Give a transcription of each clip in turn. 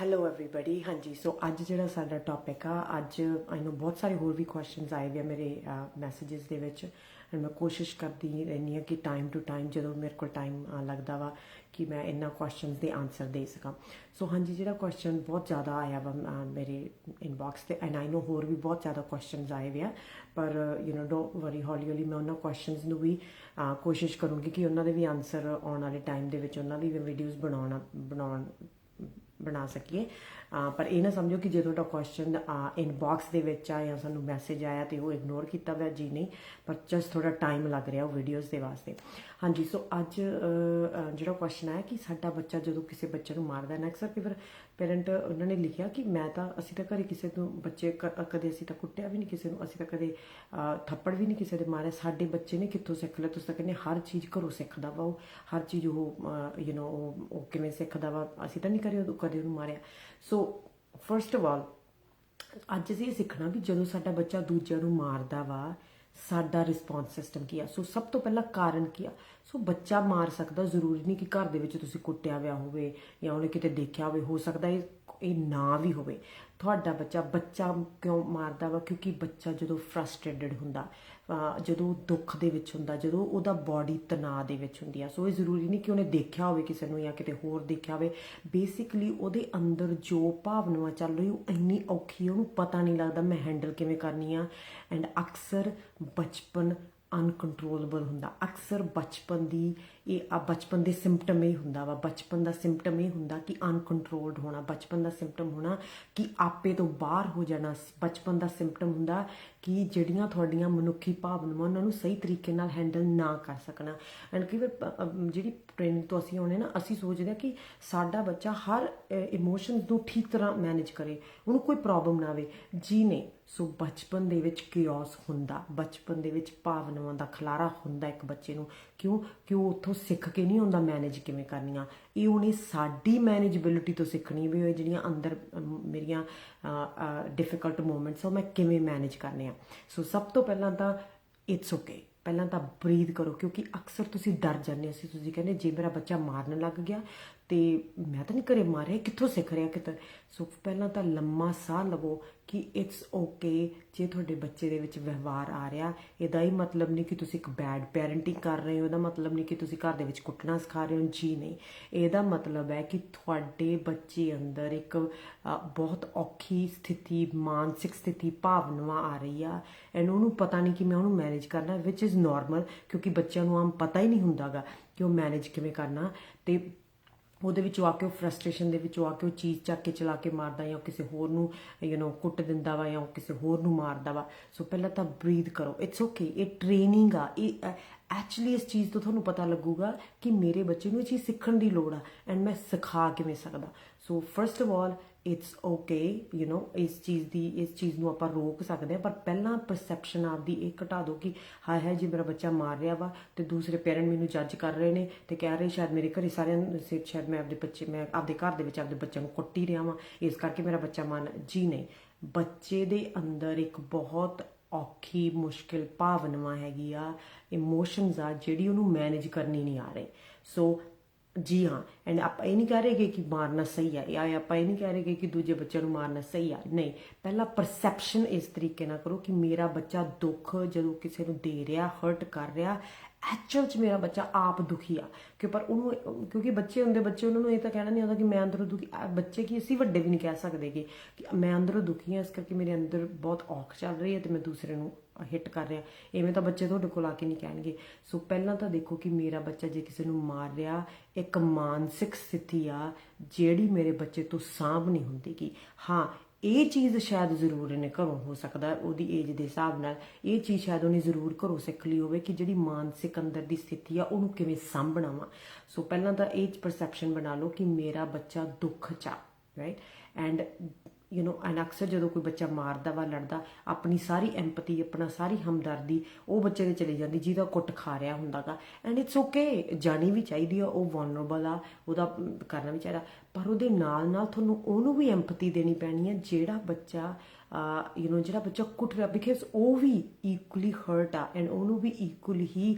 Hello everybody ਹਾਂਜੀ ਸੋ ਅੱਜ ਜਿਹੜਾ ਸਾਡਾ ਟੌਪਿਕ ਆ, ਅੱਜ ਆਈ نو ਬਹੁਤ ਸਾਰੇ ਹੋਰ ਵੀ ਕੁਐਸਚਨਸ ਆਏ ਵੇ ਮੇਰੇ ਮੈਸੇजेस ਦੇ ਵਿੱਚ। ਐਂਡ ਮੈਂ ਕੋਸ਼ਿਸ਼ ਕਰਦੀ ਰਹਿੰਦੀ ਆ ਕਿ ਟਾਈਮ ਟੂ ਟਾਈਮ ਜਦੋਂ ਮੇਰੇ ਕੋਲ ਟਾਈਮ ਲੱਗਦਾ ਵਾ ਕਿ ਮੈਂ ਇਹਨਾਂ ਕੁਐਸਚਨਸ ਦੇ ਆਨਸਰ ਦੇ ਸਕਾਂ। ਸੋ ਹਾਂਜੀ, ਜਿਹੜਾ ਕੁਐਸਚਨ ਬਹੁਤ ਜ਼ਿਆਦਾ ਆਇਆ ਵਾ ਮੇਰੇ ਇਨਬਾਕਸ ਤੇ ਐਂਡ ਆਈ نو ਹੋਰ ਵੀ ਬਹੁਤ ਜ਼ਿਆਦਾ ਕੁਐਸਚਨਸ ਆਏ ਵੀ ਆ। ਪਰ ਯੂ نو ਡੋਨਟ ਵਰੀ ਹੌਲੀ ਹੌਲੀ ਮੈਂ ਉਹਨਾਂ ਕੁਐਸਚਨਸ ਨੂੰ ਵੀ ਕੋਸ਼ਿਸ਼ ਕਰੂੰਗੀ ਕਿ ਉਹਨਾਂ ਦੇ ਵੀ ਆਨਸਰ ਆਉਣ ਵਾਲੇ ਟਾਈਮ ਦੇ ਵਿੱਚ, ਉਹਨਾਂ ਦੀ ਵੀਡੀਓਜ਼ ਬਣਾਉਣਾ, ਬਣਾਉਣ ਬਣਾ ਸਕੀਏ। ਪਰ ਇਹ ਨਾ ਸਮਝੋ ਕਿ ਜੇ ਤੁਹਾਡਾ ਕੁਐਸਚਨ ਇਨਬਾਕਸ ਦੇ ਵਿੱਚ ਆ ਜਾਂ ਸਾਨੂੰ ਮੈਸੇਜ ਆਇਆ ਤੇ ਉਹ ਇਗਨੋਰ ਕੀਤਾ ਹੋਇਆ, ਜੀ ਨਹੀਂ, ਪਰ ਜਸਟ ਥੋੜਾ ਟਾਈਮ ਲੱਗ ਰਿਹਾ ਉਹ ਵੀਡੀਓਜ਼ ਦੇ ਵਾਸਤੇ। ਹਾਂਜੀ ਸੋ ਅੱਜ ਜਿਹੜਾ ਕੁਐਸਚਨ ਆਇਆ ਕਿ ਸਾਡਾ ਬੱਚਾ ਜਦੋਂ ਕਿਸੇ ਬੱਚੇ ਨੂੰ ਮਾਰਦਾ ਹੈ ਨਾ ਅਕਸਰ ਕਈ ਵਾਰ ਪੇਰੈਂਟ ਉਹਨਾਂ ਨੇ ਲਿਖਿਆ ਕਿ ਮੈਂ ਤਾਂ ਅਸੀਂ ਤਾਂ ਘਰੇ ਕਿਸੇ ਨੂੰ ਬੱਚੇ ਕ- ਕਦੇ ਅਸੀਂ ਤਾਂ ਕੁੱਟਿਆ ਵੀ ਨਹੀਂ ਕਿਸੇ ਨੂੰ, ਅਸੀਂ ਤਾਂ ਕਦੇ ਥੱਪੜ ਵੀ ਨਹੀਂ ਕਿਸੇ ਦੇ ਮਾਰਿਆ। ਸਾਡੇ ਬੱਚੇ ਨੇ ਕਿੱਥੋਂ ਸਿੱਖ ਲਿਆ? ਤੁਸੀਂ ਤਾਂ ਕਹਿੰਦੇ ਹਰ ਚੀਜ਼ ਘਰੋਂ ਸਿੱਖਦਾ ਵਾ ਉਹ, ਹਰ ਚੀਜ਼ ਉਹ ਯੂ نو ਉਹ ਉਹ ਕਿਵੇਂ ਸਿੱਖਦਾ ਵਾ, ਅਸੀਂ ਤਾਂ ਨਹੀਂ ਕਰੇ ਉਹ ਕਦੇ ਉਹਨੂੰ ਮਾਰਿਆ। ਸੋ ਫਰਸਟ ਆਫ ਆਲ ਅੱਜ ਅਸੀਂ ਇਹ ਸਿੱਖਣਾ ਵੀ ਜਦੋਂ ਸਾਡਾ ਬੱਚਾ ਦੂਜਿਆਂ ਨੂੰ ਮਾਰਦਾ ਵਾ ਸਾਡਾ ਰਿਸਪੌਂਸ ਸਿਸਟਮ ਕੀ ਆ? ਸੋ ਸਭ ਤੋਂ ਪਹਿਲਾਂ ਕਾਰਨ ਕੀ ਆ? ਸੋ ਬੱਚਾ ਮਾਰ ਸਕਦਾ, ਜ਼ਰੂਰੀ ਨਹੀਂ ਕਿ ਘਰ ਦੇ ਵਿੱਚ ਤੁਸੀਂ ਕੁੱਟਿਆ ਹੋਇਆ ਹੋਵੇ ਜਾਂ ਉਹਨੇ ਕਿਤੇ ਦੇਖਿਆ ਹੋਵੇ, ਹੋ ਸਕਦਾ ਇਹ ਇਹ ਨਾ ਵੀ ਹੋਵੇ। ਤੁਹਾਡਾ ਬੱਚਾ ਬੱਚਾ ਕਿਉਂ ਮਾਰਦਾ ਵਾ? ਕਿਉਂਕਿ ਬੱਚਾ ਜਦੋਂ ਫਰਸਟ੍ਰੇਟਡ ਹੁੰਦਾ ਜਦੋਂ ਦੁੱਖ ਦੇ ਵਿੱਚ ਹੁੰਦਾ, ਜਦੋਂ ਉਹਦਾ ਬਾਡੀ ਤਣਾਅ ਦੇ ਵਿੱਚ ਹੁੰਦੀ ਆ। ਸੋ ਇਹ ਜ਼ਰੂਰੀ ਨਹੀਂ ਕਿ ਉਹਨੇ ਦੇਖਿਆ ਹੋਵੇ ਕਿਸੇ ਨੂੰ ਜਾਂ ਕਿਤੇ ਹੋਰ ਦੇਖਿਆ ਹੋਵੇ। ਬੇਸਿਕਲੀ ਉਹਦੇ ਅੰਦਰ ਜੋ ਭਾਵਨਾਵਾਂ ਚੱਲ ਰਹੀ ਉਹ ਇੰਨੀ ਔਖੀ ਉਹਨੂੰ ਪਤਾ ਨਹੀਂ ਲੱਗਦਾ ਮੈਂ ਹੈਂਡਲ ਕਿਵੇਂ ਕਰਨੀ ਆ ਐਂਡ ਅਕਸਰ ਬਚਪਨ ਅਨਕੰਟਰੋਲੇਬਲ ਹੁੰਦਾ। ਅਕਸਰ ਬਚਪਨ ਦੀ ਇਹ ਆ ਬਚਪਨ ਦੇ ਸਿੰਪਟਮ ਇਹ ਹੁੰਦਾ ਵਾ। ਬਚਪਨ ਦਾ ਸਿੰਪਟਮ ਇਹ ਹੁੰਦਾ ਕਿ ਅਨਕੰਟਰੋਲਡ ਹੋਣਾ, ਬਚਪਨ ਦਾ ਸਿੰਪਟਮ ਹੋਣਾ ਕਿ ਆਪੇ ਤੋਂ ਬਾਹਰ ਹੋ ਜਾਣਾ। ਬਚਪਨ ਦਾ ਸਿੰਪਟਮ ਹੁੰਦਾ ਕਿ ਜਿਹੜੀਆਂ ਤੁਹਾਡੀਆਂ ਮਨੁੱਖੀ ਭਾਵਨਾਵਾਂ, ਉਹਨਾਂ ਨੂੰ ਸਹੀ ਤਰੀਕੇ ਨਾਲ ਹੈਂਡਲ ਨਾ ਕਰ ਸਕਣਾ। ਐਂਡ ਕਈ ਵਾਰ ਜਿਹੜੀ ਟ੍ਰੇਨਿੰਗ ਤੋਂ ਅਸੀਂ ਆਉਣੇ ਨਾ, ਅਸੀਂ ਸੋਚਦੇ ਹਾਂ ਕਿ ਸਾਡਾ ਬੱਚਾ ਹਰ ਇਮੋਸ਼ਨਸ ਨੂੰ ਠੀਕ ਤਰ੍ਹਾਂ ਮੈਨੇਜ ਕਰੇ। ਉਹਨੂੰ ਕੋਈ ਪ੍ਰੋਬਲਮ ਨਾ ਆਵੇ। ਜੀ ਨਹੀਂ। ਸੋ ਬਚਪਨ ਦੇ ਵਿੱਚ ਕਿਓਸ ਹੁੰਦਾ, ਬਚਪਨ ਦੇ ਵਿੱਚ ਭਾਵਨਾਵਾਂ ਦਾ ਖਲਾਰਾ ਹੁੰਦਾ ਇੱਕ ਬੱਚੇ ਨੂੰ। ਕਿਉਂ? ਕਿ ਉਹ ਉੱਥੋਂ ਸਿੱਖ ਕੇ ਨਹੀਂ ਹੁੰਦਾ ਮੈਨੇਜ ਕਿਵੇਂ ਕਰਨੀਆਂ? ਇਹ ਉਹਨੇ ਸਾਡੀ ਮੈਨੇਜਬਿਲਿਟੀ ਤੋਂ ਸਿੱਖਣੀ ਵੀ ਉਹ ਜਿਹੜੀਆਂ ਅੰਦਰ ਮੇਰੀਆਂ ਡਿਫਿਕਲਟ ਮੂਮੈਂਟਸ ਉਹ ਮੈਂ ਕਿਵੇਂ ਮੈਨੇਜ ਕਰਨੇ ਆ? ਸੋ ਸਭ ਤੋਂ ਪਹਿਲਾਂ ਤਾਂ ਇਟਸ ਓਕੇ ਪਹਿਲਾਂ ਤਾਂ ਬਰੀਦ ਕਰੋ, ਕਿਉਂਕਿ ਅਕਸਰ ਤੁਸੀਂ ਡਰ ਜਾਂਦੇ ਸੀ ਤੁਸੀਂ ਕਹਿੰਦੇ, ਜੇ ਮੇਰਾ ਬੱਚਾ ਮਾਰਨ ਲੱਗ ਗਿਆ ਤੇ ਮੈਂ ਤਾਂ ਨਹੀਂ ਘਰੇ ਮਾਰਿਆ ਕਿੱਥੋਂ ਸਿੱਖ ਰਿਹਾ ਕਿਤੇ? ਸੋ ਪਹਿਲਾਂ ਤਾਂ ਲੰਮਾ ਸਾਹ ਲਵੋ ਕਿ ਇਟਸ ਓਕੇ ਜੇ ਤੁਹਾਡੇ ਬੱਚੇ ਦੇ ਵਿੱਚ ਵਿਵਹਾਰ ਆ ਰਿਹਾ। ਇਹਦਾ ਹੀ ਮਤਲਬ ਨਹੀਂ ਕਿ ਤੁਸੀਂ ਇੱਕ ਬੈਡ ਪੈਰੈਂਟਿੰਗ ਕਰ ਰਹੇ ਹੋ, ਇਹਦਾ ਮਤਲਬ ਨਹੀਂ ਕਿ ਤੁਸੀਂ ਘਰ ਦੇ ਵਿੱਚ ਕੁੱਟਣਾ ਸਿਖਾ ਰਹੇ ਹੋ। ਜੀ ਨਹੀਂ। ਇਹਦਾ ਮਤਲਬ ਹੈ ਕਿ ਤੁਹਾਡੇ ਬੱਚੇ ਅੰਦਰ ਇੱਕ ਬਹੁਤ ਔਖੀ ਸਥਿਤੀ, ਮਾਨਸਿਕ ਸਥਿਤੀ ਭਾਵਨਾਵਾਂ ਆ ਰਹੀ ਆ। ਐਂਡ ਉਹਨੂੰ ਪਤਾ ਨਹੀਂ ਕਿ ਮੈਂ ਉਹਨੂੰ ਮੈਨੇਜ ਕਰਨਾ ਵਿਚ ਇਜ਼ ਨਾਰਮਲ ਕਿਉਂਕਿ ਬੱਚਿਆਂ ਨੂੰ ਆਮ ਪਤਾ ਹੀ ਨਹੀਂ ਹੁੰਦਾਗਾ ਕਿ ਉਹ ਮੈਨੇਜ ਕਿਵੇਂ ਕਰਨਾ। ਤੇ ਉਹਦੇ ਵਿੱਚੋਂ ਆ ਕੇ ਉਹ ਫਰਸਟ੍ਰੇਸ਼ਨ ਦੇ ਵਿੱਚੋਂ ਆ ਕੇ ਉਹ ਚੀਜ਼ ਚੱਕ ਕੇ ਚਲਾ ਕੇ ਮਾਰਦਾ ਜਾਂ ਕਿਸੇ ਹੋਰ ਨੂੰ ਯੂ نو ਕੁੱਟ ਦਿੰਦਾ ਵਾ ਜਾਂ ਕਿਸੇ ਹੋਰ ਨੂੰ ਮਾਰਦਾ ਵਾ। ਸੋ ਪਹਿਲਾਂ ਤਾਂ ਬਰੀਥ ਕਰੋ। ਇਟਸ ਓਕੇ ਇਹ ਟ੍ਰੇਨਿੰਗ ਆ। ਇਹ ਐਕਚੁਅਲੀ ਇਸ ਚੀਜ਼ ਤੋਂ ਤੁਹਾਨੂੰ ਪਤਾ ਲੱਗੂਗਾ ਕਿ ਮੇਰੇ ਬੱਚੇ ਨੂੰ ਇਹ ਚੀਜ਼ ਸਿੱਖਣ ਦੀ ਲੋੜ ਆ ਐਂਡ ਮੈਂ ਸਿਖਾ ਕਿਵੇਂ ਸਕਦਾ। So first of all it's okay you know ਇਸ ਚੀਜ਼ ਦੀ, ਇਸ ਚੀਜ਼ ਨੂੰ ਆਪਾਂ ਰੋਕ ਸਕਦੇ ਆ ਪਰ ਪਹਿਲਾਂ ਪਰਸੈਪਸ਼ਨ ਆਪਦੀ ਇਹ ਘਟਾ ਦਿਓ ਕਿ ਹਾਏ ਹਾਏ, ਜੀ ਮੇਰਾ ਬੱਚਾ ਮਾਰ ਰਿਹਾ ਵਾ ਤੇ ਦੂਸਰੇ ਪੇਰੈਂਟ ਮੈਨੂੰ ਜੱਜ ਕਰ ਰਹੇ ਨੇ ਤੇ ਕਹਿ ਰਹੇ ਸ਼ਾਇਦ ਮੇਰੇ ਘਰੇ ਸਾਰਿਆਂ ਨੂੰ ਸੇ- ਸ਼ਾਇਦ ਮੈਂ ਆਪਦੇ ਬੱਚੇ, ਮੈਂ ਆਪਦੇ ਘਰ ਦੇ ਵਿੱਚ ਆਪਦੇ ਬੱਚਿਆਂ ਨੂੰ ਕੁੱਟੀ ਰਿਹਾ ਵਾਂ, ਇਸ ਕਰਕੇ ਮੇਰਾ ਬੱਚਾ ਮਾਨ ਜੀ ਨਹੀਂ, ਬੱਚੇ ਦੇ ਅੰਦਰ ਇੱਕ ਬਹੁਤ ਔਖੀ, ਮੁਸ਼ਕਿਲ ਭਾਵਨਾਵਾਂ ਹੈਗੀ ਆ ਇਮੋਸ਼ਨਸ ਆ ਜਿਹੜੀ ਉਹਨੂੰ ਮੈਨੇਜ ਕਰਨੀ ਨਹੀਂ ਆ ਰਹੀ। ਸੋ ਜੀ ਹਾਂ ਐਂਡ ਆਪਾਂ ਇਹ ਨਹੀਂ ਕਹਿ ਰਹੇ ਕਿ ਮਾਰਨਾ ਸਹੀ ਹੈ ਜਾਂ ਆਪਾਂ ਇਹ ਨਹੀਂ ਕਹਿ ਰਹੇ ਕਿ ਦੂਜੇ ਬੱਚਿਆਂ ਨੂੰ ਮਾਰਨਾ ਸਹੀ ਹੈ ਨਹੀਂ, ਪਹਿਲਾਂ ਪਰਸੈਪਸ਼ਨ ਇਸ ਤਰੀਕੇ ਨਾਲ ਕਰੋ ਕਿ ਮੇਰਾ ਬੱਚਾ ਦੁੱਖ ਜਦੋਂ ਕਿਸੇ ਨੂੰ ਦੇ ਰਿਹਾ ਹਰਟ ਕਰ ਰਿਹਾ ਐਕਚੁਅਲ ਚ ਮੇਰਾ ਬੱਚਾ ਆਪ ਦੁਖੀ ਆ। ਕਿ ਪਰ ਉਹਨੂੰ, ਕਿਉਂਕਿ ਬੱਚੇ ਹੁੰਦੇ, ਬੱਚੇ ਉਹਨਾਂ ਨੂੰ ਇਹ ਤਾਂ ਕਹਿਣਾ ਨਹੀਂ ਆਉਂਦਾ ਕਿ ਮੈਂ ਅੰਦਰੋਂ ਦੁਖੀ ਬੱਚੇ ਕੀ ਅਸੀਂ ਵੱਡੇ ਵੀ ਨਹੀਂ ਕਹਿ ਸਕਦੇ ਕਿ ਕਿ ਮੈਂ ਅੰਦਰੋਂ ਦੁਖੀ ਹਾਂ ਇਸ ਕਰਕੇ ਮੇਰੇ ਅੰਦਰ ਬਹੁਤ ਔਖ ਚੱਲ ਰਹੀ ਹੈ ਤੇ ਮੈਂ ਦੂਸਰੇ ਨੂੰ ਹਿੱਟ ਕਰ ਰਿਹਾ। ਐਵੇਂ ਤਾਂ ਬੱਚੇ ਤੁਹਾਡੇ ਕੋਲ ਆ ਕੇ ਨਹੀਂ ਕਹਿਣਗੇ। ਸੋ ਪਹਿਲਾਂ ਤਾਂ ਦੇਖੋ ਕਿ ਮੇਰਾ ਬੱਚਾ ਜੇ ਕਿਸੇ ਨੂੰ ਮਾਰ ਰਿਹਾ, ਇੱਕ ਮਾਨਸਿਕ ਸਥਿਤੀ ਆ, ਜਿਹੜੀ ਮੇਰੇ ਬੱਚੇ ਤੋਂ ਸਾਂਭ ਨਹੀਂ ਹੁੰਦੀਗੀ। ਹਾਂ, ਇਹ ਚੀਜ਼ ਸ਼ਾਇਦ ਜ਼ਰੂਰ ਇਹਨੇ ਘਰੋਂ ਹੋ ਸਕਦਾ, ਉਹਦੀ ਏਜ ਦੇ ਹਿਸਾਬ ਨਾਲ। ਇਹ ਚੀਜ਼ ਸ਼ਾਇਦ ਉਹਨੇ ਜ਼ਰੂਰ ਘਰੋਂ ਸਿੱਖ ਲਈ ਹੋਵੇ ਕਿ ਜਿਹੜੀ ਮਾਨਸਿਕ ਅੰਦਰ ਦੀ ਸਥਿਤੀ ਆ, ਉਹਨੂੰ ਕਿਵੇਂ ਸਾਂਭਣਾ ਵਾ। ਸੋ ਪਹਿਲਾਂ ਤਾਂ ਇਹ ਪਰਸੈਪਸ਼ਨ ਬਣਾ ਲਓ ਕਿ ਮੇਰਾ ਬੱਚਾ ਦੁੱਖ ਚ ਆ right and you know and ਅਕਸਰ ਜਦੋਂ ਕੋਈ ਬੱਚਾ ਮਾਰਦਾ ਵਾ, ਲੜਦਾ, ਆਪਣੀ ਸਾਰੀ ਐਮਪਥੀ ਆਪਣਾ ਸਾਰੀ ਹਮਦਰਦੀ, ਉਹ ਬੱਚੇ ਦੇ ਚਲੀ ਜਾਂਦੀ, ਜਿਹਦਾ ਕੁੱਟ ਖਾ ਰਿਹਾ ਹੁੰਦਾਗਾ ਐਂਡ ਇਟਸ ਓਕੇ ਜਾਣੀ ਵੀ ਚਾਹੀਦੀ ਆ, ਉਹ ਵਨਰੇਬਲ ਆ, ਉਹਦਾ ਕਰਨਾ ਵੀ ਚਾਹੀਦਾ। ਪਰ ਉਹਦੇ ਨਾਲ ਨਾਲ ਤੁਹਾਨੂੰ ਉਹਨੂੰ ਵੀ ਐਮਪਥੀ ਦੇਣੀ ਪੈਣੀ ਹੈ ਜਿਹੜਾ ਬੱਚਾ ਯੂ نو ਜਿਹੜਾ ਬੱਚਾ ਕੁੱਟ ਰਿਹਾ ਬਿਕਾਜ਼ ਉਹ ਵੀ ਇਕੁਅਲੀ ਹਰਟ ਆ ਐਂਡ ਉਹਨੂੰ ਵੀ ਇਕੁਅਲੀ ਹੀ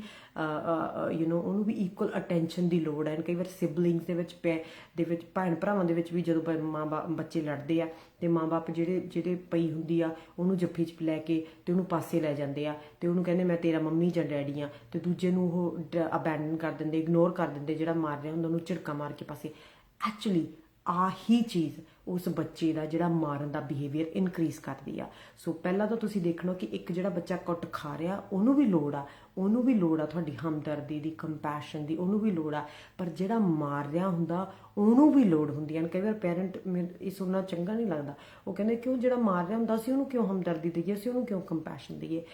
ਯੂ نو ਉਹਨੂੰ ਵੀ ਇਕੁਅਲ ਅਟੈਂਸ਼ਨ ਦੀ ਲੋੜ ਹੈ ਐਂਡ ਕਈ ਵਾਰ ਸਿਬਲਿੰਗਸ ਦੇ ਵਿੱਚ ਪੈ ਦੇ ਵਿੱਚ ਭੈਣ ਭਰਾਵਾਂ ਦੇ ਵਿੱਚ ਵੀ ਜਦੋਂ ਬ- ਮਾਂ ਬਾਪ ਬੱਚੇ ਲੜਦੇ ਆ ਤੇ ਮਾਂ-ਬਾਪ ਜਿਹੜੇ ਜਿਹੜੇ ਪਈ ਹੁੰਦੀ ਆ ਉਹਨੂੰ ਜੱਫੀ 'ਚ ਲੈ ਕੇ ਤੇ ਉਹਨੂੰ ਪਾਸੇ ਲੈ ਜਾਂਦੇ ਆ ਤੇ ਉਹਨੂੰ ਕਹਿੰਦੇ ਮੈਂ ਤੇਰਾ ਮੰਮੀ ਜਾਂ ਡੈਡੀ ਆ ਤੇ ਦੂਜੇ ਨੂੰ ਉਹ ਅਬੈਂਡਨ ਕਰ ਦਿੰਦੇ ਇਗਨੋਰ ਕਰ ਦਿੰਦੇ ਜਿਹੜਾ ਮਾਰ ਰਿਹਾ ਹੁੰਦਾ ਉਹਨੂੰ ਝਿੜਕਾ ਮਾਰ ਕੇ ਪਾਸੇ ਐਕਚੁਅਲੀ ਆਹੀ ਚੀਜ਼ ਉਸ ਬੱਚੇ ਦਾ ਜਿਹੜਾ ਮਾਰਨ ਦਾ ਬਿਹੇਵੀਅਰ ਇਨਕਰੀਜ਼ ਕਰਦੀ ਆ। ਸੋ ਪਹਿਲਾਂ ਤਾਂ ਤੁਸੀਂ ਦੇਖਣਾ ਕਿ ਇੱਕ ਜਿਹੜਾ ਬੱਚਾ ਕੁੱਟ ਖਾ ਰਿਹਾ, ਉਹਨੂੰ ਵੀ ਲੋੜ ਆ, ਉਹਨੂੰ ਵੀ ਲੋੜ ਆ ਤੁਹਾਡੀ ਹਮਦਰਦੀ ਦੀ ਕੰਪੈਸ਼ਨ ਦੀ, ਉਹਨੂੰ ਵੀ ਲੋੜ ਆ। ਪਰ ਜਿਹੜਾ ਮਾਰ ਰਿਹਾ ਹੁੰਦਾ, ਉਹਨੂੰ ਵੀ ਲੋੜ ਹੁੰਦੀ ਹੈ ਕਈ ਵਾਰ ਪੈਰੈਂਟ ਇਹ ਸੁਣਨਾ ਚੰਗਾ ਨਹੀਂ ਲੱਗਦਾ। ਉਹ ਕਹਿੰਦੇ, ਕਿਉਂ ਜਿਹੜਾ ਮਾਰ ਰਿਹਾ ਹੁੰਦਾ ਸੀ ਉਹਨੂੰ ਕਿਉਂ ਹਮਦਰਦੀ ਦਈਏ, ਅਸੀਂ ਉਹਨੂੰ ਕਿਉਂ ਕੰਪੈਸ਼ਨ ਦਈਏ?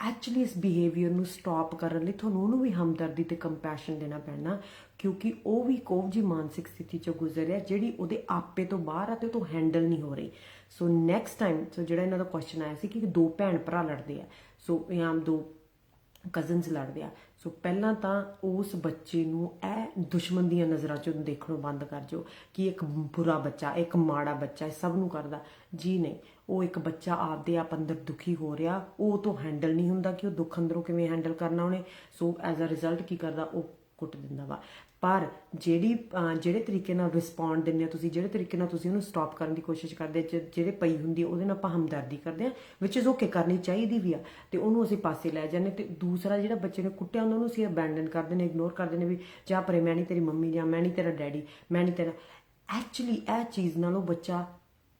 ਐਕਚੁਅਲੀ ਇਸ ਬਿਹੇਵੀਅਰ ਨੂੰ ਸਟਾਪ ਕਰਨ ਲਈ ਤੁਹਾਨੂੰ ਉਹਨੂੰ ਵੀ ਹਮਦਰਦੀ ਤੇ ਕੰਪੈਸ਼ਨ ਦੇਣਾ ਪੈਣਾ, ਕਿਉਂਕਿ ਉਹ ਵੀ ਕੋਵ ਜੀ ਮਾਨਸਿਕ ਸਥਿਤੀ ਚੋਂ ਗੁਜ਼ਰ ਰਿਹਾ ਜਿਹੜੀ ਉਹਦੇ ਆਪੇ ਤੋਂ ਬਾਹਰ ਆ ਤੇ ਉਹ ਤੋਂ ਹੈਂਡਲ ਨਹੀਂ ਹੋ ਰਹੀ। ਸੋ ਨੈਕਸਟ ਟਾਈਮ ਸੋ ਜਿਹੜਾ ਇਹਨਾਂ ਦਾ ਕੁਐਸਚਨ ਆਇਆ ਸੀ ਕਿ ਦੋ ਭੈਣ ਭਰਾ ਲੜਦੇ ਆ ਸੋ ਇਹ ਆਮ ਦੋ ਕਜ਼ਨਸ ਲੜਦੇ ਆ। ਸੋ ਪਹਿਲਾਂ ਤਾਂ ਉਸ ਬੱਚੇ ਨੂੰ ਇਹ ਦੁਸ਼ਮਣ ਦੀਆਂ ਨਜ਼ਰਾਂ ਚੋਂ ਦੇਖਣੋਂ ਬੰਦ ਕਰ ਜੋ ਕਿ ਇੱਕ ਬੁਰਾ ਬੱਚਾ, ਇੱਕ ਮਾੜਾ ਬੱਚਾ ਸਭ ਨੂੰ ਕਰਦਾ। ਜੀ ਨਹੀਂ, ਉਹ ਇੱਕ ਬੱਚਾ ਆਪਦੇ ਆਪ ਅੰਦਰ ਦੁਖੀ ਹੋ ਰਿਹਾ, ਉਹ ਤੋਂ ਹੈਂਡਲ ਨਹੀਂ ਹੁੰਦਾ ਕਿ ਉਹ ਦੁੱਖ ਅੰਦਰੋਂ ਕਿਵੇਂ ਹੈਂਡਲ ਕਰਨਾ ਉਹਨੇ। ਸੋ ਐਜ਼ ਅ ਰਿਜ਼ਲਟ ਕੀ ਕਰਦਾ? ਉਹ ਕੁੱਟ ਦਿੰਦਾ ਵਾ। ਪਰ ਜਿਹੜੀ ਜਿਹੜੇ ਤਰੀਕੇ ਨਾਲ ਰਿਸਪੌਂਡ ਦਿੰਦੇ ਆ ਤੁਸੀਂ, ਜਿਹੜੇ ਤਰੀਕੇ ਨਾਲ ਤੁਸੀਂ ਉਹਨੂੰ ਸਟਾਪ ਕਰਨ ਦੀ ਕੋਸ਼ਿਸ਼ ਕਰਦੇ ਜਿਹੜੇ ਪਈ ਹੁੰਦੀ ਉਹਦੇ ਨਾਲ ਆਪਾਂ ਹਮਦਰਦੀ ਕਰਦੇ ਆ ਵਿਚ ਇਜ਼ ਓਕੇ ਕਰਨੀ ਚਾਹੀਦੀ ਵੀ ਆ। ਤੇ ਉਹਨੂੰ ਅਸੀਂ ਪਾਸੇ ਲੈ ਜਾਂਦੇ ਤੇ ਦੂਸਰਾ ਜਿਹੜਾ ਬੱਚੇ ਨੇ ਕੁੱਟਿਆ ਹੁੰਦਾ, ਉਹਨੂੰ ਅਸੀਂ ਅਬੈਂਡਨ ਕਰਦੇ ਨੇ ਇਗਨੋਰ ਕਰਦੇ ਨੇ ਵੀ ਜਾ ਪਰੇ ਮੈਂ ਨਹੀਂ ਤੇਰੀ ਮੰਮੀ ਜਾਂ ਮੈਂ ਨਹੀਂ ਤੇਰਾ ਡੈਡੀ ਮੈਂ ਨਹੀਂ ਤੇਰਾ। ਐਕਚੁਅਲੀ ਇਹ ਚੀਜ਼ ਨਾਲੋਂ ਬੱਚਾ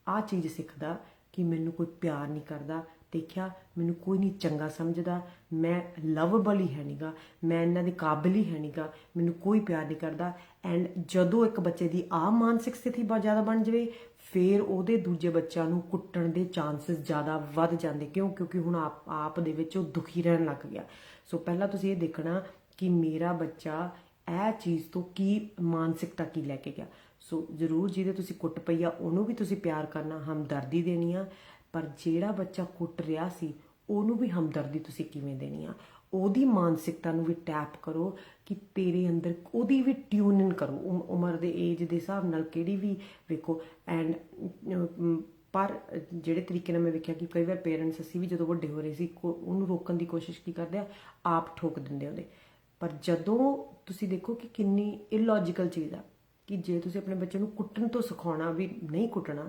ਆ ਚੀਜ਼ ਸਿੱਖਦਾ ਕਿ ਮੈਨੂੰ ਕੋਈ ਪਿਆਰ ਨਹੀਂ ਕਰਦਾ। ਦੇਖਿਆ, ਮੈਨੂੰ ਕੋਈ ਨਹੀਂ ਚੰਗਾ ਸਮਝਦਾ। ਮੈਂ ਲਵਬਲ ਹੀ ਹੈ ਨਹੀਂਗਾ ਮੈਂ ਇਹਨਾਂ ਦੇ ਕਾਬਿਲ ਹੀ ਹੈ ਨਹੀਂਗਾ ਮੈਨੂੰ ਕੋਈ ਪਿਆਰ ਨਹੀਂ ਕਰਦਾ। ਐਂਡ ਜਦੋਂ ਇੱਕ ਬੱਚੇ ਦੀ ਆ ਮਾਨਸਿਕ ਸਥਿਤੀ ਬਹੁਤ ਜ਼ਿਆਦਾ ਬਣ ਜਾਵੇ, ਫਿਰ ਉਹਦੇ ਦੂਜੇ ਬੱਚਿਆਂ ਨੂੰ ਕੁੱਟਣ ਦੇ ਚਾਂਸਸ ਜ਼ਿਆਦਾ ਵੱਧ ਜਾਂਦੇ। ਕਿਉਂ? ਕਿਉਂਕਿ ਹੁਣ ਆਪ ਆਪ ਦੇ ਵਿੱਚ ਉਹ ਦੁਖੀ ਰਹਿਣ ਲੱਗ ਗਿਆ। ਸੋ ਪਹਿਲਾਂ ਤੁਸੀਂ ਇਹ ਦੇਖਣਾ ਕਿ ਮੇਰਾ ਬੱਚਾ ਇਹ ਚੀਜ਼ ਤੋਂ ਕੀ ਮਾਨਸਿਕਤਾ ਕੀ ਲੈ ਕੇ ਗਿਆ? ਸੋ ਜ਼ਰੂਰ ਜਿਹਦੇ ਤੁਸੀਂ ਕੁੱਟ ਪਈ ਆ, ਉਹਨੂੰ ਵੀ ਤੁਸੀਂ ਪਿਆਰ ਕਰਨਾ, ਹਮਦਰਦੀ ਦੇਣੀ ਆ। ਪਰ ਜਿਹੜਾ ਬੱਚਾ ਕੁੱਟ ਰਿਹਾ ਸੀ, ਉਹਨੂੰ ਵੀ ਹਮਦਰਦੀ ਤੁਸੀਂ ਕਿਵੇਂ ਦੇਣੀ ਆ? ਉਹਦੀ ਮਾਨਸਿਕਤਾ ਨੂੰ ਵੀ ਟੈਪ ਕਰੋ ਕਿ ਤੇਰੇ ਅੰਦਰ ਉਹਦੀ ਵੀ ਟਿਊਨ ਕਰੋ। ਉਮ- ਉਮਰ ਦੇ ਏਜ ਦੇ ਹਿਸਾਬ ਨਾਲ ਕਿਹੜੀ ਵੀ ਵੇਖੋ। ਐਂਡ ਪਰ ਜਿਹੜੇ ਤਰੀਕੇ ਨਾਲ ਮੈਂ ਵੇਖਿਆ ਕਿ ਕਈ ਵਾਰ ਪੇਰੈਂਟਸ ਅਸੀਂ ਵੀ ਜਦੋਂ ਵੱਡੇ ਹੋ ਰਹੇ ਸੀ, ਕੋ- ਉਹਨੂੰ ਰੋਕਣ ਦੀ ਕੋਸ਼ਿਸ਼ ਕੀ ਕਰਦੇ ਆ? ਆਪ ਠੋਕ ਦਿੰਦੇ ਉਹਦੇ। ਪਰ ਜਦੋਂ ਤੁਸੀਂ ਦੇਖੋ ਕਿ ਕਿੰਨੀ ਇਲੌਜੀਕਲ ਚੀਜ਼ ਆ, ਕਿ ਜੇ ਤੁਸੀਂ ਆਪਣੇ ਬੱਚੇ ਨੂੰ ਕੁੱਟਣ ਤੋਂ ਸਿਖਾਉਣਾ ਵੀ ਨਹੀਂ ਕੁੱਟਣਾ,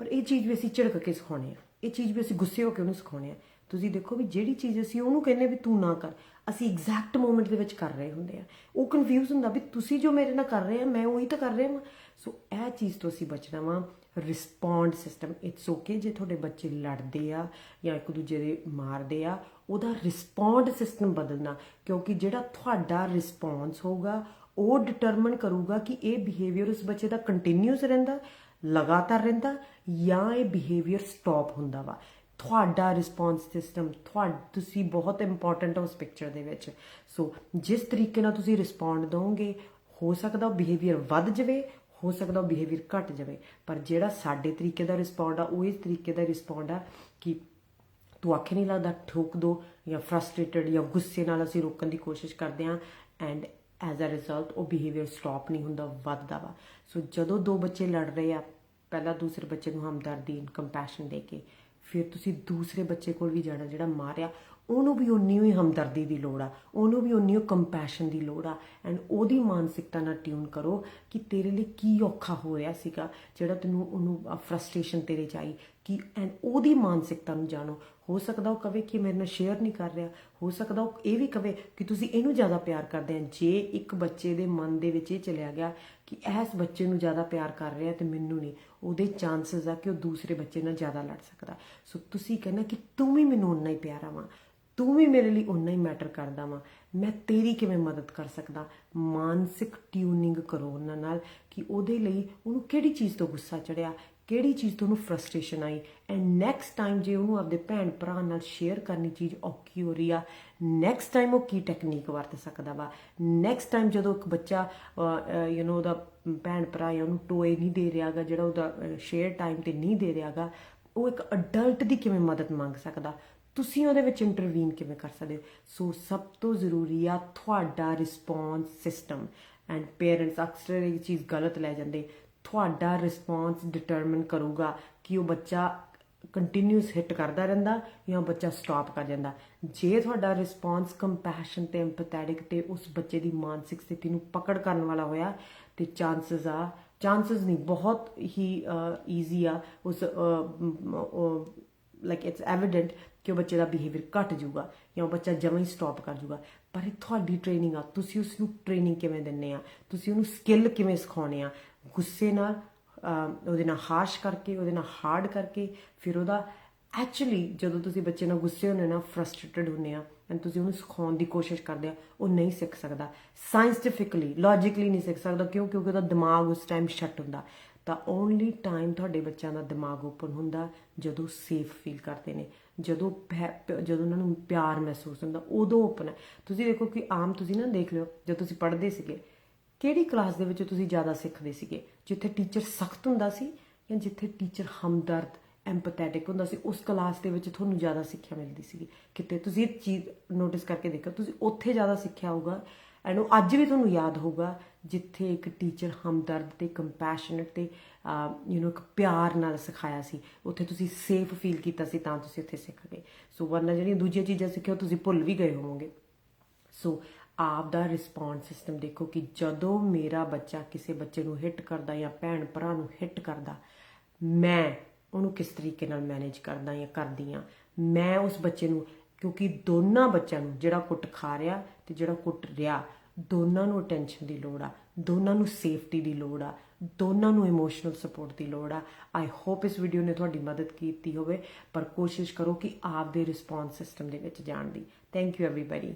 ਪਰ ਇਹ ਚੀਜ਼ ਵੀ ਅਸੀਂ ਝਿੜਕ ਕੇ ਸਿਖਾਉਣੇ ਆ। ਇਹ ਚੀਜ਼ ਵੀ ਅਸੀਂ ਗੁੱਸੇ ਹੋ ਕੇ ਉਹਨੂੰ ਸਿਖਾਉਣੇ ਆ। ਤੁਸੀਂ ਦੇਖੋ ਵੀ ਜਿਹੜੀ ਚੀਜ਼ ਅਸੀਂ ਉਹਨੂੰ ਕਹਿੰਦੇ ਵੀ ਤੂੰ ਨਾ ਕਰ, ਅਸੀਂ ਐਗਜ਼ੈਕਟ ਮੂਮੈਂਟ ਦੇ ਵਿੱਚ ਕਰ ਰਹੇ ਹੁੰਦੇ ਆ। ਉਹ ਕਨਫਿਊਜ਼ ਹੁੰਦਾ ਵੀ ਤੁਸੀਂ ਜੋ ਮੇਰੇ ਨਾਲ ਕਰ ਰਹੇ ਆ, ਮੈਂ ਉਹੀ ਤਾਂ ਕਰ ਰਿਹਾ ਹਾਂ ਸੋ ਇਹ ਚੀਜ਼ ਤੋਂ ਅਸੀਂ ਬਚਣਾ ਵਾ। ਰਿਸਪੌਂਡ ਸਿਸਟਮ ਇਟਸ ਓਕੇ ਜੇ ਤੁਹਾਡੇ ਬੱਚੇ ਲੜਦੇ ਆ ਜਾਂ ਇੱਕ ਦੂਜੇ ਦੇ ਮਾਰਦੇ ਆ ਉਹਦਾ ਰਿਸਪੌਂਡ ਸਿਸਟਮ ਬਦਲਣਾ, ਕਿਉਂਕਿ ਜਿਹੜਾ ਤੁਹਾਡਾ ਰਿਸਪੌਂਸ ਹੋਊਗਾ, ਉਹ ਡਿਟਰਮਨ ਕਰੂਗਾ ਕਿ ਇਹ ਬਿਹੇਵੀਅਰ ਉਸ ਬੱਚੇ ਦਾ ਕੰਟੀਨਿਊਸ ਰਹਿੰਦਾ, ਲਗਾਤਾਰ ਰਹਿੰਦਾ, ਜਾਂ ਇਹ ਬਿਹੇਵੀਅਰ ਸਟਾਪ ਹੁੰਦਾ ਵਾ। ਤੁਹਾਡਾ ਰਿਸਪੌਂਸ ਸਿਸਟਮ ਤੁਹਾ, ਤੁਸੀਂ ਬਹੁਤ ਇੰਪੋਰਟੈਂਟ ਹੋ ਉਸ ਪਿਕਚਰ ਦੇ ਵਿੱਚ। ਸੋ ਜਿਸ ਤਰੀਕੇ ਨਾਲ ਤੁਸੀਂ ਰਿਸਪੌਂਡ ਦੋਗੇ ਹੋ ਸਕਦਾ ਉਹ ਬਿਹੇਵੀਅਰ ਵੱਧ ਜਾਵੇ, ਹੋ ਸਕਦਾ ਉਹ ਬਿਹੇਵੀਅਰ ਘਟ ਜਾਵੇ। ਪਰ ਜਿਹੜਾ ਸਾਡੇ ਤਰੀਕੇ ਦਾ ਰਿਸਪੌਂਡ ਆ, ਉਹ ਇਸ ਤਰੀਕੇ ਦਾ ਰਿਸਪੌਂਡ ਆ ਕਿ ਤੂੰ ਆਖੇ ਨਹੀਂ ਲੱਗਦਾ, ਠੋਕ ਦੋ ਜਾਂ ਫਰਸਟ੍ਰੇਟਡ ਜਾਂ ਗੁੱਸੇ ਨਾਲ ਅਸੀਂ ਰੋਕਣ ਦੀ ਕੋਸ਼ਿਸ਼ ਕਰਦੇ ਹਾਂ ਐਂਡ ਐਜ਼ ਅ ਰਿਜ਼ਲਟ ਉਹ ਬਿਹੇਵੀਅਰ ਸਟਾਪ ਨਹੀਂ ਹੁੰਦਾ, ਵੱਧਦਾ ਵਾ। ਸੋ ਜਦੋਂ ਦੋ ਬੱਚੇ ਲੜ ਰਹੇ ਆ, ਪਹਿਲਾਂ ਦੂਸਰੇ ਬੱਚੇ ਨੂੰ ਹਮਦਰਦੀ ਕੰਪੈਸ਼ਨ ਦੇ ਕੇ, ਫਿਰ ਤੁਸੀਂ ਦੂਸਰੇ ਬੱਚੇ ਕੋਲ ਵੀ ਜਾਣਾ ਜਿਹੜਾ ਮਾਰਿਆ ਉਹਨੂੰ ਵੀ ਉਨੀ ਹੀ ਹਮਦਰਦੀ ਦੀ ਲੋੜ ਆ, ਉਹਨੂੰ ਵੀ ਉਨੀ ਹੀ ਕੰਪੈਸ਼ਨ ਦੀ ਲੋੜ ਆ ਐਂਡ ਉਹਦੀ ਮਾਨਸਿਕਤਾ ਨਾਲ ਟਿਊਨ ਕਰੋ ਕਿ ਤੇਰੇ ਲਈ ਕੀ ਔਖਾ ਹੋ ਰਿਹਾ ਸੀਗਾ, ਜਿਹੜਾ ਤੈਨੂੰ ਉਹਨੂੰ ਫਰਸਟ੍ਰੇਸ਼ਨ ਤੇਰੇ ਚ ਆਈ, ਕਿ ਐਂਡ ਉਹਦੀ ਮਾਨਸਿਕਤਾ ਨੂੰ ਜਾਣੋ। ਹੋ ਸਕਦਾ ਉਹ ਕਵੇ ਕਿ ਮੇਰੇ ਨਾਲ ਸ਼ੇਅਰ ਨਹੀਂ ਕਰ ਰਿਹਾ, ਹੋ ਸਕਦਾ ਉਹ ਇਹ ਵੀ ਕਵੇ ਕਿ ਤੁਸੀਂ ਇਹਨੂੰ ਜ਼ਿਆਦਾ ਪਿਆਰ ਕਰਦੇ ਆ, ਜੇ ਇੱਕ ਬੱਚੇ ਦੇ ਮਨ ਦੇ ਵਿੱਚ ਇਹ ਚਲਿਆ ਗਿਆ ਕਿ ਇਸ ਬੱਚੇ ਨੂੰ ਜ਼ਿਆਦਾ ਪਿਆਰ ਕਰ ਰਿਹਾ ਤੇ ਮੈਨੂੰ ਨਹੀਂ, ਉਹਦੇ ਚਾਂਸਸ ਆ ਕਿ ਉਹ ਦੂਸਰੇ ਬੱਚੇ ਨਾਲ ਜ਼ਿਆਦਾ ਲੜ ਸਕਦਾ। ਸੋ ਤੁਸੀਂ ਕਹਿੰਦਾ ਕਿ ਤੂੰ ਵੀ ਮੈਨੂੰ ਉਨਾ ਹੀ ਪਿਆਰਾ ਵਾਂ। ਤੂੰ ਵੀ ਮੇਰੇ ਲਈ ਉਨਾ ਹੀ ਮੈਟਰ ਕਰਦਾ ਵਾਂ। ਮੈਂ ਤੇਰੀ ਕਿਵੇਂ ਮਦਦ ਕਰ ਸਕਦਾ? ਮਾਨਸਿਕ ਟਿਊਨਿੰਗ ਕਰੋ ਉਹਨਾਂ ਨਾਲ ਕਿ ਉਹਦੇ ਲਈ ਉਹਨੂੰ ਕਿਹੜੀ ਚੀਜ਼ ਤੋਂ ਗੁੱਸਾ ਚੜਿਆ, ਕਿਹੜੀ ਚੀਜ਼ ਤੋਂ ਉਹਨੂੰ ਫਰਸਟ੍ਰੇਸ਼ਨ ਆਈ। ਐਂਡ ਨੈਕਸਟ ਟਾਈਮ ਜੇ ਉਹਨੂੰ ਆਪਦੇ ਭੈਣ ਭਰਾ ਨਾਲ ਸ਼ੇਅਰ ਕਰਨੀ ਚੀਜ਼ ਔਖੀ ਹੋ ਰਹੀ ਆ ਨੈਕਸਟ ਟਾਈਮ ਉਹ ਕੀ ਟੈਕਨੀਕ ਵਰਤ ਸਕਦਾ ਵਾ? ਨੈਕਸਟ ਟਾਈਮ ਜਦੋਂ ਇੱਕ ਬੱਚਾ ਯੂ نو ਉਹਦਾ ਭੈਣ ਭਰਾ ਜਾਂ ਉਹਨੂੰ ਟੋਏ ਨਹੀਂ ਦੇ ਰਿਹਾਗਾ, ਜਿਹੜਾ ਉਹਦਾ ਸ਼ੇਅਰ ਟਾਈਮ ਤੇ ਨਹੀਂ ਦੇ ਰਿਹਾਗਾ, ਉਹ ਇੱਕ ਅਡਲਟ ਦੀ ਕਿਵੇਂ ਮਦਦ ਮੰਗ ਸਕਦਾ? ਤੁਸੀਂ ਉਹਦੇ ਵਿੱਚ ਇੰਟਰਵੀਨ ਕਿਵੇਂ ਕਰ ਸਕਦੇ ਸੋ ਸਭ ਤੋਂ ਜ਼ਰੂਰੀ ਆ ਤੁਹਾਡਾ ਰਿਸਪੌਂਸ ਸਿਸਟਮ ਐਂਡ ਪੇਰੈਂਟਸ ਅਕਸਰ ਇਹ ਚੀਜ਼ ਗਲਤ ਲੈ ਜਾਂਦੇ। ਤੁਹਾਡਾ ਰਿਸਪੌਂਸ ਡਿਟਰਮਿਨ ਕਰੂਗਾ ਕਿ ਉਹ ਬੱਚਾ ਕੰਟੀਨਿਊਸ ਹਿੱਟ ਕਰਦਾ ਰਹਿੰਦਾ ਜਾਂ ਬੱਚਾ ਸਟਾਪ ਕਰ ਜਾਂਦਾ। ਜੇ ਤੁਹਾਡਾ ਰਿਸਪੌਂਸ ਕੰਪੈਸ਼ਨ ਤੇ ਐਮਪੈਥੈਟਿਕ ਤੇ ਉਸ ਬੱਚੇ ਦੀ ਮਾਨਸਿਕ ਸਥਿਤੀ ਨੂੰ ਪਕੜ ਕਰਨ ਵਾਲਾ ਹੋਇਆ, ਤੇ ਚਾਂਸਸ ਆ ਚਾਂਸਸ ਨਹੀਂ, ਬਹੁਤ ਹੀ ਈਜ਼ੀ ਆ। ਉਸ ਲਾਈਕ ਇਟਸ ਐਵੀਡੈਂਟ ਕਿ ਉਹ ਬੱਚੇ ਦਾ ਬਿਹੇਵੀਅਰ ਘਟ ਜਾਊਗਾ ਜਾਂ ਉਹ ਬੱਚਾ ਜਮਾਂ ਹੀ ਸਟਾਪ ਕਰ ਜਾਊਗਾ। ਪਰ ਇਹ ਤੁਹਾਡੀ ਟ੍ਰੇਨਿੰਗ ਆ। ਤੁਸੀਂ ਉਸ ਨੂੰ ਟ੍ਰੇਨਿੰਗ ਕਿਵੇਂ ਦਿੰਨੇ ਆ? ਤੁਸੀਂ ਉਹਨੂੰ ਸਕਿੱਲ ਕਿਵੇਂ ਸਿਖਾਉਣੇ ਆ? ਗੁੱਸੇ ਨਾਲ ਉਹਦੇ ਨਾਲ ਹਾਰਸ਼ ਕਰਕੇ, ਉਹਦੇ ਨਾਲ ਹਾਰਡ ਕਰਕੇ, ਫਿਰ ਉਹਦਾ ਐਕਚੁਅਲੀ ਜਦੋਂ ਤੁਸੀਂ ਬੱਚੇ ਨਾਲ ਗੁੱਸੇ ਹੁੰਦੇ ਨਾ ਫਰਸਟ੍ਰੇਟਡ ਹੁੰਦੇ ਆ ਐਂਡ ਤੁਸੀਂ ਉਹਨੂੰ ਸਿਖਾਉਣ ਦੀ ਕੋਸ਼ਿਸ਼ ਕਰਦੇ ਆ, ਉਹ ਨਹੀਂ ਸਿੱਖ ਸਕਦਾ। ਸਾਇੰਟੀਫਿਕਲੀ ਲੌਜੀਕਲੀ ਨਹੀਂ ਸਿੱਖ ਸਕਦਾ, ਕਿਉਂ? ਕਿਉਂਕਿ ਉਹਦਾ ਦਿਮਾਗ ਉਸ ਟਾਈਮ ਸ਼ਟ ਹੁੰਦਾ। ਤਾਂ ਓਨਲੀ ਟਾਈਮ ਤੁਹਾਡੇ ਬੱਚਿਆਂ ਦਾ ਦਿਮਾਗ ਓਪਨ ਹੁੰਦਾ ਜਦੋਂ ਸੇਫ ਫੀਲ ਕਰਦੇ ਨੇ, ਜਦੋਂ ਪੈ- ਪ- ਜਦੋਂ ਉਹਨਾਂ ਨੂੰ ਪਿਆਰ ਮਹਿਸੂਸ ਹੁੰਦਾ, ਉਦੋਂ ਓਪਨ ਹੈ। ਤੁਸੀਂ ਦੇਖੋ ਕਿ ਆਮ ਤੁਸੀਂ ਨਾ ਦੇਖ ਲਿਓ, ਜਦੋਂ ਤੁਸੀਂ ਪੜ੍ਹਦੇ ਸੀਗੇ, ਕਿਹੜੀ ਕਲਾਸ ਦੇ ਵਿੱਚ ਤੁਸੀਂ ਜ਼ਿਆਦਾ ਸਿੱਖਦੇ ਸੀਗੇ? ਜਿੱਥੇ ਟੀਚਰ ਸਖਤ ਹੁੰਦਾ ਸੀ ਜਾਂ ਜਿੱਥੇ ਟੀਚਰ ਹਮਦਰਦ ਐਮਪੈਥੈਟਿਕ ਹੁੰਦਾ ਸੀ, ਉਸ ਕਲਾਸ ਦੇ ਵਿੱਚ ਤੁਹਾਨੂੰ ਜ਼ਿਆਦਾ ਸਿੱਖਿਆ ਮਿਲਦੀ ਸੀਗੀ। ਕਿਤੇ ਤੁਸੀਂ ਇਹ ਚੀਜ਼ ਨੋਟਿਸ ਕਰਕੇ ਦੇਖੋ, ਤੁਸੀਂ ਉੱਥੇ ਜ਼ਿਆਦਾ ਸਿੱਖਿਆ ਹੋਊਗਾ ਐਂਡ ਉਹ ਅੱਜ ਵੀ ਤੁਹਾਨੂੰ ਯਾਦ ਹੋਊਗਾ ਜਿੱਥੇ ਇੱਕ ਟੀਚਰ ਹਮਦਰਦ ਤੇ ਕੰਪੈਸ਼ਨਟ ਤੇ ਯੂ نو ਇੱਕ ਪਿਆਰ ਨਾਲ ਸਿਖਾਇਆ ਸੀ। ਉੱਥੇ ਤੁਸੀਂ ਸੇਫ ਫੀਲ ਕੀਤਾ ਸੀ ਤਾਂ ਤੁਸੀਂ ਉੱਥੇ ਸਿੱਖ ਗਏ। ਸੋ ਵਰਨਾ ਜਿਹੜੀਆਂ ਦੂਜੀਆਂ ਚੀਜ਼ਾਂ ਸਿੱਖਿਆ, ਉਹ ਤੁਸੀਂ ਭੁੱਲ ਵੀ ਗਏ ਹੋਵੋਗੇ। ਸੋ ਆਪ ਦਾ ਰਿਸਪੌਂਸ ਸਿਸਟਮ ਦੇਖੋ ਕਿ ਜਦੋਂ ਮੇਰਾ ਬੱਚਾ ਕਿਸੇ ਬੱਚੇ ਨੂੰ ਹਿੱਟ ਕਰਦਾ ਜਾਂ ਭੈਣ ਭਰਾ ਨੂੰ ਹਿੱਟ ਕਰਦਾ, ਮੈਂ ਉਹਨੂੰ ਕਿਸ ਤਰੀਕੇ ਨਾਲ ਮੈਨੇਜ ਕਰਦਾ ਜਾਂ ਕਰਦੀ ਆ ਮੈਂ ਉਸ ਬੱਚੇ ਨੂੰ ਕਿਉਂਕਿ ਦੋਨਾਂ ਬੱਚਿਆਂ ਨੂੰ ਜਿਹੜਾ ਕੁੱਟ ਖਾ ਰਿਹਾ ਤੇ ਜਿਹੜਾ ਕੁੱਟ ਰਿਹਾ, ਦੋਨਾਂ ਨੂੰ ਅਟੈਂਸ਼ਨ ਦੀ ਲੋੜ ਆ, ਦੋਨਾਂ ਨੂੰ ਸੇਫਟੀ ਦੀ ਲੋੜ ਆ, ਦੋਨਾਂ ਨੂੰ ਇਮੋਸ਼ਨਲ ਸਪੋਰਟ ਦੀ ਲੋੜ ਆ। ਆਈ ਹੋਪ ਇਸ ਵੀਡੀਓ ਨੇ ਤੁਹਾਡੀ ਮਦਦ ਕੀਤੀ ਹੋਵੇ, ਪਰ ਕੋਸ਼ਿਸ਼ ਕਰੋ ਕਿ ਆਪ ਦੇ ਰਿਸਪੌਂਸ ਸਿਸਟਮ ਦੇ ਵਿੱਚ ਜਾਣ ਦੀ। Thank you everybody